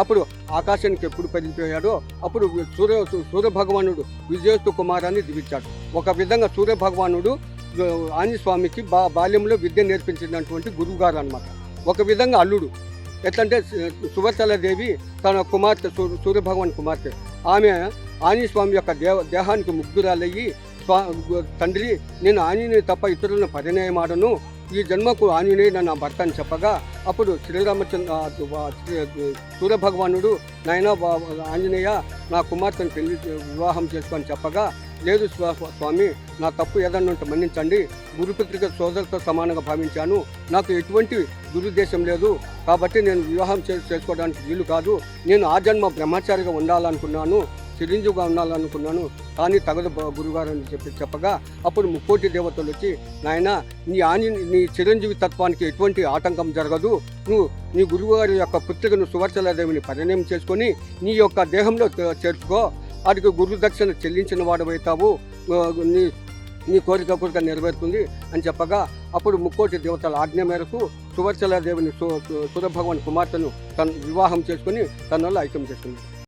అప్పుడు ఆకాశానికి ఎప్పుడు పెరిగిపోయాడో అప్పుడు సూర్య సూర్య భగవానుడు విజయస్తు కుమారాన్ని దివించాడు. ఒక విధంగా సూర్య భగవానుడు బా బాల్యంలో విద్య నేర్పించినటువంటి గురువుగారు అనమాట ఒక విధంగా అల్లుడు. ఎట్లంటే సువర్తలదేవి తన కుమార్తె సూర్య భగవాన్ కుమార్తె. ఆమె ఆంజస్వామి స్వామి యొక్క దేవ దేహానికి ముగ్ధురాలయ్యి స్వా తండ్రి నేను ఆంజనేయ తప్ప ఇతరులను పరిణయమాడను ఈ జన్మకు ఆంజనేయుడు నా భర్త అని చెప్పగా అప్పుడు శ్రీరామచంద్ర సూర్యభగవానుడు శ్రీ- సూర్య భగవానుడు నాయన ఆంజనేయ నా కుమార్తెను పెళ్ళి వివాహం చేసుకొని చెప్పగా లేదు స్వామి నా తప్పు ఏదన్నుంటే మన్నించండి. గురుపత్రిక సోదరులతో సమానంగా భావించాను. నాకు ఎటువంటి దురుద్దేశం లేదు. కాబట్టి నేను వివాహం చే- చేసుకోవడానికి వీలు కాదు. నేను ఆ జన్మ బ్రహ్మచారిగా ఉండాలనుకున్నాను. చిరంజీవిగా ఉండాలనుకున్నాను. కానీ తగదు గురుగారు అని చెప్పి చెప్పగా అప్పుడు ముక్కోటి దేవతలు వచ్చి నాయన నీ ఆని నీ చిరంజీవి తత్వానికి ఎటువంటి ఆటంకం జరగదు. నువ్వు నీ గురువుగారి యొక్క పుత్రికను సువర్చలదేవిని పరిణయం చేసుకొని నీ యొక్క దేహంలో చేర్చుకో. వాడికి గురు దక్షిణ చెల్లించిన వాడవైతావు. ఆ, నీ నీ కోరిక కోరిక నెరవేరుతుంది అని చెప్పగా అప్పుడు ముక్కోటి దేవతల ఆజ్ఞ మేరకు సువర్చల సూర్యభగవాన్ భగవాన్ కుమార్తెను తన వివాహం చేసుకుని తన వల్ల ఐక్యం చేసుకుంది